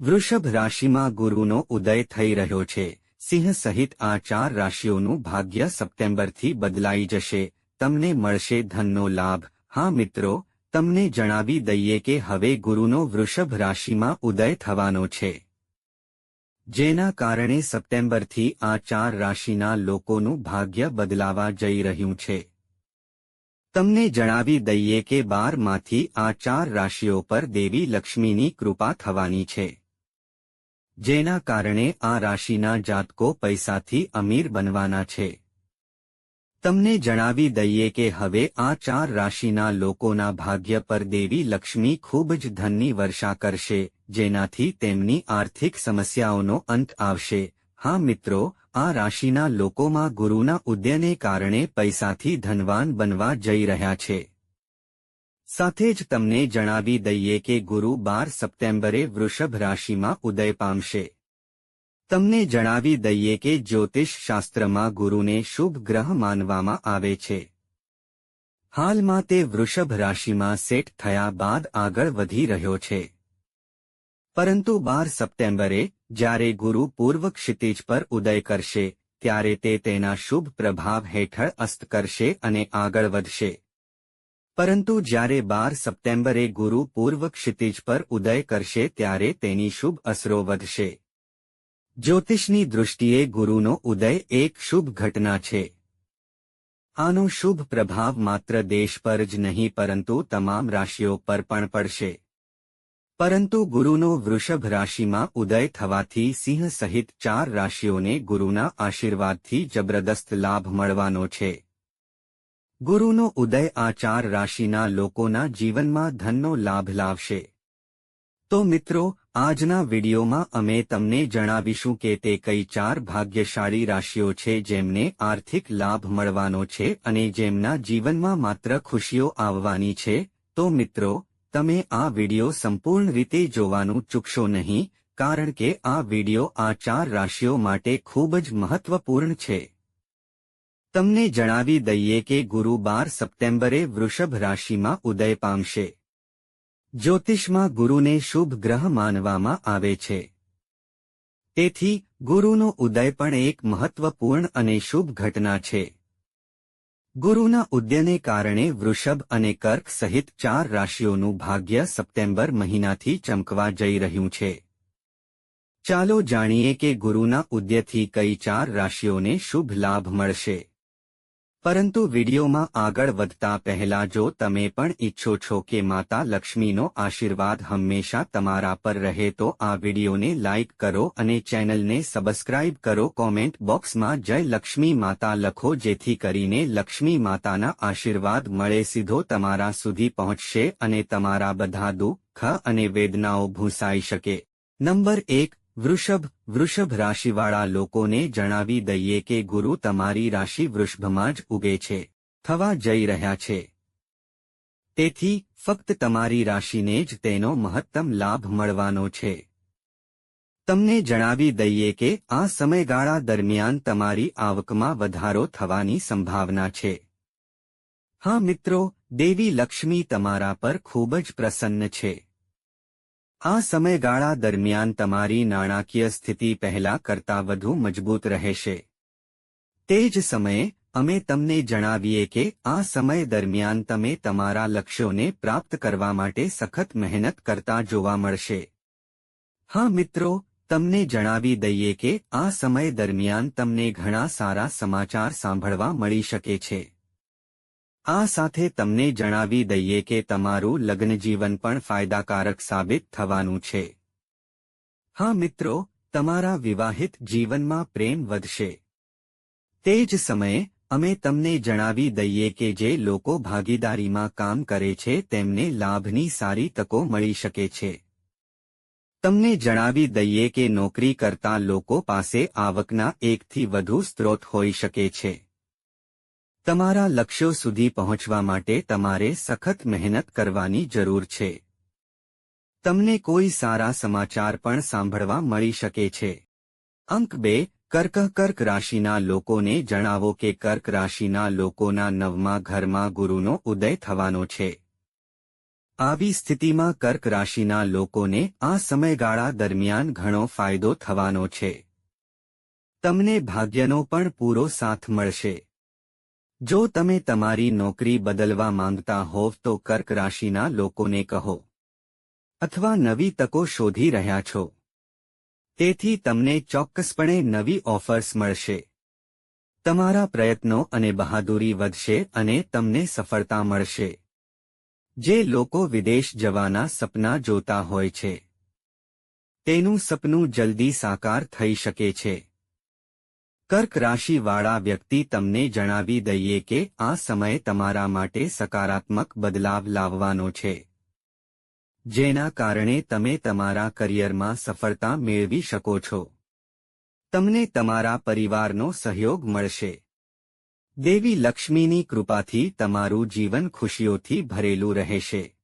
વૃષભ રાશિમાં ગુરુનો ઉદય થઈ રહ્યો છે. સિંહ સહિત આ ચાર રાશિઓનું ભાગ્ય સપ્ટેમ્બરથી બદલાઈ જશે. તમને મળશે ધનનો લાભ. હા મિત્રો, તમને જણાવી દઈએ કે હવે ગુરુનો વૃષભ રાશિમાં ઉદય થવાનો છે. જેના કારણે સપ્ટેમ્બરથી આ ચાર રાશિના લોકોનું ભાગ્ય બદલાવા જઈ રહ્યું છે. તમને જણાવી દઈએ કે બારમાંથી આ ચાર રાશિઓ પર દેવી લક્ષ્મીની કૃપા થવાની છે. જેના કારણે આ રાશિના જાતકો પૈસાથી અમીર બનવાના છે. તમને જણાવી દઈએ કે હવે આ ચાર રાશિના લોકોના ભાગ્ય પર દેવી લક્ષ્મી ખૂબ જ ધનની વર્ષા કરશે, જેનાથી તેમની આર્થિક સમસ્યાઓનો અંત આવશે. હા મિત્રો, આ રાશિના લોકોમાં ગુરુના ઉદયને કારણે પૈસાથી ધનવાન બનવા જઈ રહ્યા છે. સાથે જ તમને જણાવી દઈએ કે ગુરુ બાર સપ્ટેમ્બરે વૃષભ રાશિમાં ઉદય પામશે. તમને જણાવી દઈએ કે જ્યોતિષ શાસ્ત્રમાં ગુરુને શુભ ગ્રહ માનવામાં આવે છે. હાલમાં તે વૃષભ રાશિમાં સેટ થયા બાદ આગળ વધી રહ્યો છે. પરંતુ બાર સપ્ટેમ્બરે, જ્યારે ગુરુ પૂર્વ ક્ષિતિજ પર ઉદય કરશે, ત્યારે તે તેના શુભ પ્રભાવ હેઠળ અસ્ત કરશે અને આગળ વધશે. પરંતુ જ્યારે બાર સપ્ટેમ્બરે ગુરુ પૂર્વ ક્ષિતિજ પર ઉદય કરશે ત્યારે તેની શુભ અસરો વધશે. જ્યોતિષની દૃષ્ટિએ ગુરુનો ઉદય એક શુભ ઘટના છે. આનો શુભ પ્રભાવ માત્ર દેશ પર જ નહીં પરંતુ તમામ રાશિઓ પર પણ પડશે. પરંતુ ગુરુનો વૃષભ રાશિમાં ઉદય થવાથી સિંહ સહિત ચાર રાશિઓને ગુરુના આશીર્વાદથી જબરદસ્ત લાભ મળવાનો છે. ગુરુનો ઉદય આ ચાર રાશિના લોકોના જીવનમાં ધનનો લાભ લાવશે. તો મિત્રો, આજના વિડીયોમાં અમે તમને જણાવીશું કે તે કઈ ચાર ભાગ્યશાળી રાશિઓ છે જેમને આર્થિક લાભ મળવાનો છે અને જેમના જીવનમાં માત્ર ખુશીઓ આવવાની છે. તો મિત્રો, તમે આ વીડિયો સંપૂર્ણ રીતે જોવાનું ચૂકશો નહીં, કારણ કે આ વીડિયો આ ચાર રાશિઓ માટે ખૂબ જ મહત્વપૂર્ણ છે. તમને જણાવી દઈએ કે ગુરુ બાર સપ્ટેમ્બરે વૃષભ રાશિમાં ઉદય પામશે. જ્યોતિષમાં ગુરુને શુભ ગ્રહ માનવામાં આવે છે. તેથી, ગુરુનો ઉદય પણ એક મહત્વપૂર્ણ અને શુભ ઘટના છે. ગુરુના ઉદયને કારણે વૃષભ અને કર્ક સહિત ચાર રાશિઓનું ભાગ્ય સપ્ટેમ્બર મહિનાથી ચમકવા જઈ રહ્યું છે. ચાલો જાણીએ કે ગુરુના ઉદયથી કઈ ચાર રાશિઓને શુભ લાભ મળશે. પરંતુ વિડીયોમાં આગળ વધતા પહેલા જો તમે પણ ઈચ્છો છો કે માતા લક્ષ્મીનો આશીર્વાદ હંમેશા તમારા પર રહે તો આ વિડીયોને લાઇક કરો અને ચેનલને સબસ્ક્રાઇબ કરો. કોમેન્ટ બોક્સમાં જય લક્ષ્મી માતા લખો જેથી કરીને લક્ષ્મી માતાના આશીર્વાદ મળે સીધો તમારા સુધી પહોંચશે અને તમારા બધા દુઃખ અને વેદનાઓ ભૂંસાઈ શકે. નંબર એક વૃષભ વૃષભ રાશિવાળા લોકોને જણાવી દઈએ કે ગુરુ તમારી રાશિ વૃષભમાં જ ઉગે છે. થવા જઈ રહ્યા છે. તેથી, ફક્ત તમારી રાશિને જ તેનો મહત્તમ લાભ મળવાનો છે. તમને જણાવી દઈએ કે આ સમયગાળા દરમિયાન તમારી આવકમાં વધારો થવાની સંભાવના છે. હા મિત્રો, દેવી લક્ષ્મી તમારા પર ખૂબ જ પ્રસન્ન છે. આ સમયગાળા દરમિયાન તમારી નાણાકીય સ્થિતિ પહેલા કરતાં વધુ મજબૂત રહેશે. તે જ સમયે, અમે તમને જણાવીએ કે આ સમય દરમિયાન તમે તમારા લક્ષ્યોને પ્રાપ્ત કરવા માટે સખત મહેનત કરતા જોવા મળશે. હા મિત્રો, તમને જણાવી દઈએ કે આ સમય દરમિયાન તમને ઘણા સારા સમાચાર સાંભળવા મળી શકે છે. આ સાથે તમને જણાવી દઈએ કે તમારું લગ્નજીવન પણ ફાયદાકારક સાબિત થવાનું છે. હા મિત્રો, તમારા વિવાહિત જીવનમાં પ્રેમ વધશે. તે જ સમયે, અમે તમને જણાવી દઈએ કે જે લોકો ભાગીદારીમાં કામ કરે છે તેમને લાભની સારી તકો મળી શકે છે. તમને જણાવી દઈએ કે નોકરી કરતા લોકો પાસે આવકના એકથી વધુ સ્ત્રોત હોઈ શકે છે. તમારા લક્ષ્યો સુધી પહોંચવા માટે તમારે સખત મહેનત કરવાની જરૂર છે. તમને કોઈ સારા સમાચાર પણ સાંભળવા મળી શકે છે. અંક બે કર્ક કર્ક રાશિના લોકોને જણાવો કે કર્ક રાશિના લોકોના નવમા ઘરમાં ગુરુનો ઉદય થવાનો છે. આવી સ્થિતિમાં કર્ક રાશિના લોકોને આ સમયગાળા દરમિયાન ઘણો ફાયદો થવાનો છે. તમને ભાગ્યનો પણ પૂરો સાથ મળશે. જો તમે તમારી નોકરી બદલવા માંગતા હોવ તો કર્ક રાશિના લોકોને કહો. અથવા નવી તકો શોધી રહ્યા છો. તેથી તમને ચોક્કસપણે નવી ઓફર્સ મળશે. તમારા પ્રયત્નો અને બહાદુરી વધશે અને તમને સફળતા મળશે. જે લોકો વિદેશ જવાના સપના જોતા હોય છે. તેનું સપનું જલ્દી સાકાર થઈ શકે છે. કર્ક રાશિવાળા વ્યક્તિ તમને જણાવી દઈએ કે આ સમય તમારા માટે સકારાત્મક બદલાવ લાવવાનો છે. જેના કારણે તમે તમારા કરિયરમાં સફળતા મેળવી શકો છો. તમને તમારા પરિવારનો સહયોગ મળશે. દેવી લક્ષ્મીની કૃપાથી તમારું જીવન ખુશીઓથી ભરેલું રહેશે.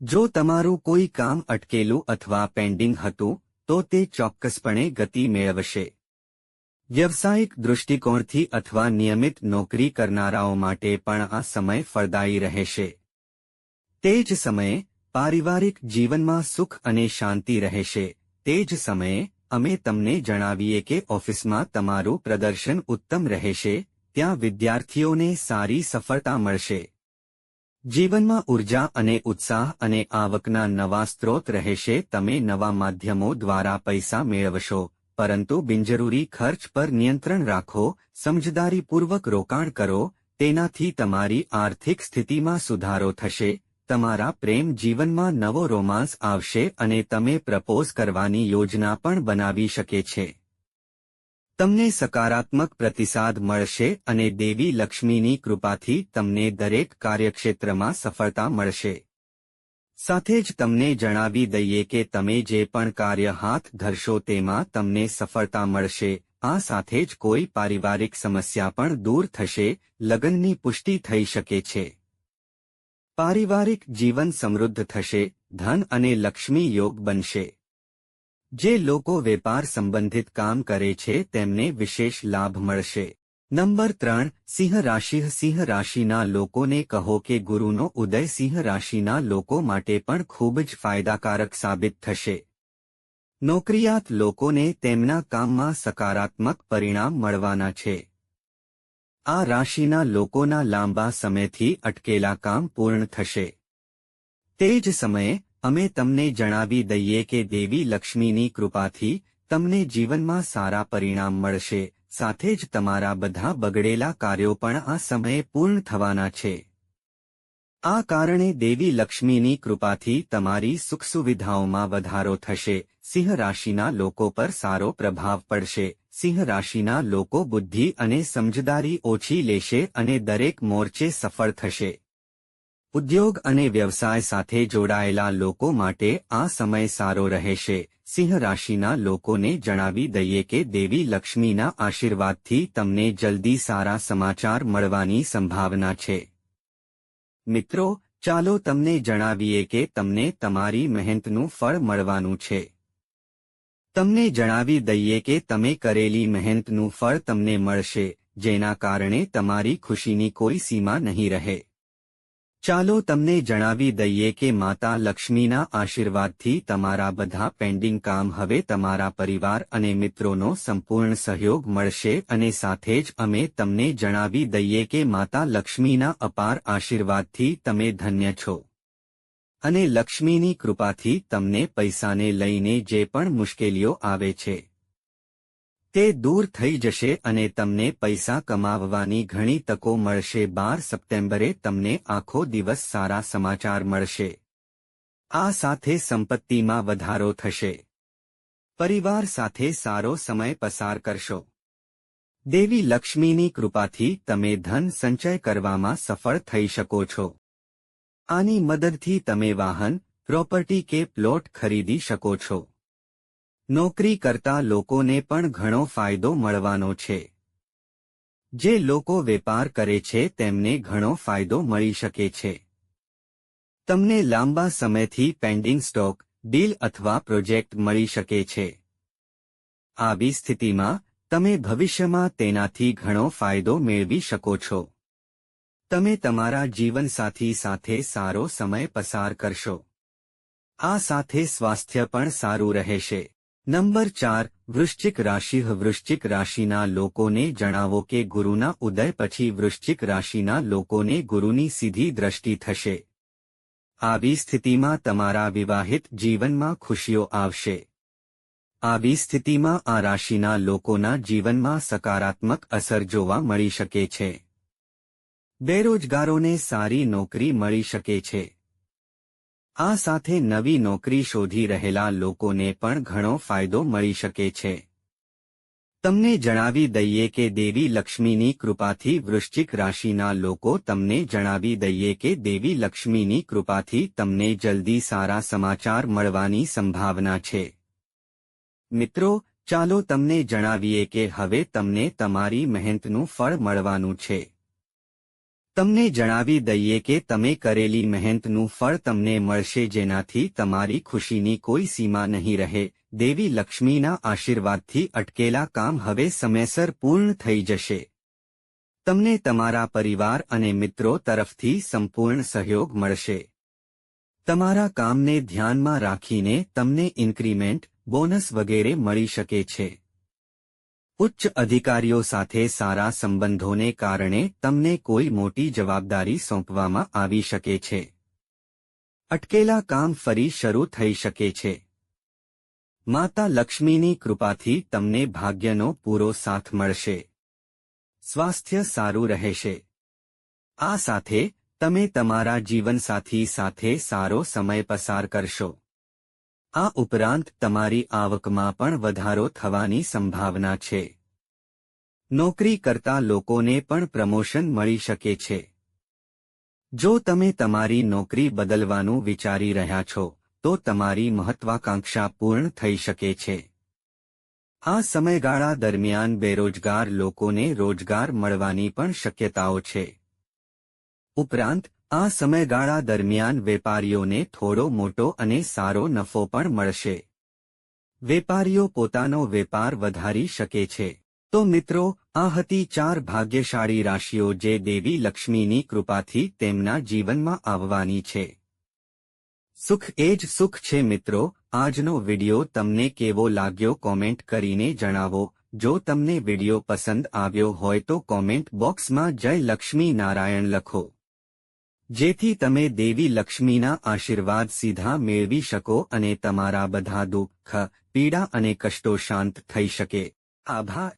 જો તમારું કોઈ કામ અટકેલું અથવા પેન્ડિંગ હતું, તો તે ચોક્કસપણે ગતિ મેળવશે. વ્યવસાયિક દૃષ્ટિકોણથી અથવા નિયમિત નોકરી કરનારાઓ માટે પણ આ સમય ફળદાયી રહેશે. તે જ સમયે, પારિવારિક જીવનમાં સુખ અને શાંતિ રહેશે. તે જ સમયે, અમે તમને જણાવીએ કે ઓફિસમાં તમારું પ્રદર્શન ઉત્તમ રહેશે, ત્યાં વિદ્યાર્થીઓને સારી સફળતા મળશે. જીવનમાં ઊર્જા અને ઉત્સાહ અને આવકના નવા સ્ત્રોત રહેશે, તમે નવા માધ્યમો દ્વારા પૈસા મેળવશો. પરંતુ બિનજરૂરી ખર્ચ પર નિયંત્રણ રાખો, સમજદારીપૂર્વક રોકાણ કરો, તેનાથી તમારી આર્થિક સ્થિતિમાં સુધારો થશે, તમારા પ્રેમ જીવનમાં નવો રોમાન્સ આવશે અને તમે પ્રપોઝ કરવાની યોજના પણ બનાવી શકે છે. તમને સકારાત્મક પ્રતિસાદ મળશે અને દેવી લક્ષ્મીની કૃપાથી તમને દરેક કાર્યક્ષેત્રમાં સફળતા મળશે. સાથે જ તમને જણાવી દઈએ કે તમે જે પણ કાર્ય હાથ ધરશો તેમાં તમને સફળતા મળશે. આ સાથે જ કોઈ પારિવારિક સમસ્યા પણ દૂર થશે, લગ્નની પુષ્ટિ થઈ શકે છે. પારિવારિક જીવન સમૃદ્ધ થશે, ધન અને લક્ષ્મી યોગ બનશે. જે લોકો વેપાર સંબંધિત કામ કરે છે તેમને વિશેષ લાભ મળશે. નંબર ત્રણ, સિંહ રાશિ, સિંહ રાશિના લોકોને કહો કે ગુરુનો ઉદય સિંહ રાશિના લોકો માટે પણ ખૂબ જ ફાયદાકારક સાબિત થશે. નોકરિયાત લોકોને તેમના કામમાં સકારાત્મક પરિણામ મળવાના છે. આ રાશિના લોકોના લાંબા સમયથી અટકેલા કામ પૂર્ણ થશે. તે જ સમયે, અમે તમને જણાવી દઈએ કે દેવી લક્ષ્મીની કૃપાથી તમને જીવનમાં સારા પરિણામ મળશે. સાથે જ તમારા બધા બગડેલા કાર્યો પણ આ સમયે પૂર્ણ થવાના છે. આ કારણે દેવી લક્ષ્મીની કૃપાથી તમારી સુખ સુવિધાઓમાં વધારો થશે. સિંહ રાશિના લોકો પર સારો પ્રભાવ પડશે. સિંહ રાશિના લોકો બુદ્ધિ અને સમજદારી ઓછી લેશે અને દરેક મોરચે સફળ થશે. ઉદ્યોગ અને વ્યવસાય સાથે જોડાયેલા લોકો માટે આ સમય સારો રહેશે. સિંહ રાશિના લોકોને જણાવી દઈએ કે દેવી લક્ષ્મીના આશીર્વાદથી તમને જલ્દી સારા સમાચાર મળવાની સંભાવના છે. મિત્રો, ચાલો તમને જણાવીએ કે તમને તમારી મહેનતનું ફળ મળવાનું છે. તમને જણાવી દઈએ કે તમે કરેલી મહેનતનું ફળ તમને મળશે, જેના કારણે તમારી ખુશીની કોઈ સીમા નહીં રહે. ચાલો તમને જણાવી દઈએ કે માતા લક્ષ્મીના આશીર્વાદથી તમારા બધા પેન્ડિંગ કામ હવે તમારા પરિવાર અને મિત્રોનો સંપૂર્ણ સહયોગ મળશે અને સાથે જ અમે તમને જણાવી દઈએ કે માતા લક્ષ્મીના અપાર આશીર્વાદથી તમે ધન્ય છો. અને લક્ષ્મીની કૃપાથી તમને પૈસાને લઈને જે પણ મુશ્કેલીઓ આવે છે તે દૂર થઈ જશે અને તમને પૈસા કમાવવાની ઘણી તકો મળશે. બાર સપ્ટેમ્બરે તમને આખો દિવસ સારા સમાચાર મળશે. આ સાથે સંપત્તિમાં વધારો થશે. પરિવાર સાથે સારો સમય પસાર કરશો. દેવી લક્ષ્મીની કૃપાથી તમે ધન સંચય કરવામાં સફળ થઈ શકો છો. આની મદદથી તમે વાહન, પ્રોપર્ટી કે પ્લોટ ખરીદી શકો છો. નોકરી કરતા લોકોને પણ ઘણો ફાયદો મળવાનો છે. જે લોકો વેપાર કરે છે તેમને ઘણો ફાયદો મળી શકે છે. તમને લાંબા સમયથી પેન્ડિંગ સ્ટોક, ડીલ અથવા પ્રોજેક્ટ મળી શકે છે. આવી સ્થિતિમાં, તમે ભવિષ્યમાં તેનાથી ઘણો ફાયદો મેળવી શકો છો. તમે તમારા જીવનસાથી સાથે સારો સમય પસાર કરશો. આ સાથે સ્વાસ્થ્ય પણ સારું રહેશે. નંબર ચાર, વૃશ્ચિક રાશિ. વૃશ્ચિક રાશિના લોકોને જણાવો કે ગુરુના ઉદય પછી વૃશ્ચિક રાશિના લોકોને ગુરુની સીધી દ્રષ્ટિ થશે. આવી સ્થિતિમાં તમારા વિવાહિત જીવનમાં ખુશીઓ આવશે. આવી સ્થિતિમાં આ રાશિના લોકોના જીવનમાં સકારાત્મક અસર જોવા મળી શકે છે. બેરોજગારોને સારી નોકરી મળી શકે છે. આ સાથે નવી નોકરી શોધી રહેલા લોકોને પણ ઘણો ફાયદો મળી શકે છે. તમને જણાવી દઈએ કે દેવી લક્ષ્મીની કૃપાથી વૃશ્ચિક રાશિના લોકો તમને જણાવી દઈએ કે દેવી લક્ષ્મીની કૃપાથી તમને જલ્દી સારા સમાચાર મળવાની સંભાવના છે. મિત્રો, ચાલો તમને જણાવીએ કે હવે તમને તમારી મહેનતનું ફળ મળવાનું છે. તમને જણાવી દઈએ કે તમે કરેલી મહેનતનું ફળ તમને મળશે જેનાથી તમારી ખુશીની કોઈ સીમા નહીં રહે. દેવી લક્ષ્મીના આશીર્વાદથી અટકેલા કામ હવે સમયસર પૂર્ણ થઈ જશે. તમને તમારા પરિવાર અને મિત્રો તરફથી સંપૂર્ણ સહયોગ મળશે. તમારા કામને ધ્યાનમાં રાખીને તમને ઇન્ક્રીમેન્ટ, બોનસ વગેરે મળી શકે છે. ઉચ્ચ અધિકારીઓ સાથે સારા સંબંધોને કારણે તમને કોઈ મોટી જવાબદારી સોંપવામાં આવી શકે છે. અટકેલા કામ ફરી શરૂ થઈ શકે છે. માતા લક્ષ્મીની કૃપાથી તમને ભાગ્યનો પૂરો સાથ મળશે. સ્વાસ્થ્ય સારું રહેશે. આ સાથે તમે તમારા જીવનસાથી સાથે સારો સમય પસાર કરશો. આ ઉપરાંત તમારી આવકમાં પણ વધારો થવાની સંભાવના છે. નોકરી કરતા લોકોને પણ પ્રમોશન મળી શકે છે. જો તમે તમારી નોકરી બદલવાનું વિચારી રહ્યા છો, તો તમારી મહત્વાકાંક્ષા પૂર્ણ થઈ શકે છે. આ સમયગાળા દરમિયાન બેરોજગાર લોકોને રોજગાર મળવાની પણ શક્યતાઓ છે. ઉપરાંત આ સમયગાળા દરમિયાન વેપારીઓને થોડો મોટો અને સારો નફો પણ મળશે. વેપારીઓ પોતાનો વેપાર વધારી શકે છે. તો મિત્રો, આ હતી ચાર ભાગ્યશાળી રાશિઓ જે દેવી લક્ષ્મીની કૃપાથી તેમના જીવનમાં આવવાની છે. સુખ એ જ સુખ છે મિત્રો. આજનો વિડિયો તમને કેવો લાગ્યો કોમેન્ટ કરીને જણાવો. જો તમને વિડિયો પસંદ આવ્યો હોય તો કોમેન્ટ બોક્સમાં જય લક્ષ્મી નારાયણ લખો. જેથી તમે દેવી લક્ષ્મીના આશીર્વાદ સીધા મેળવી શકો અને તમારા બધા દુઃખ, પીડા અને કષ્ટો શાંત થઈ શકે. આભાર.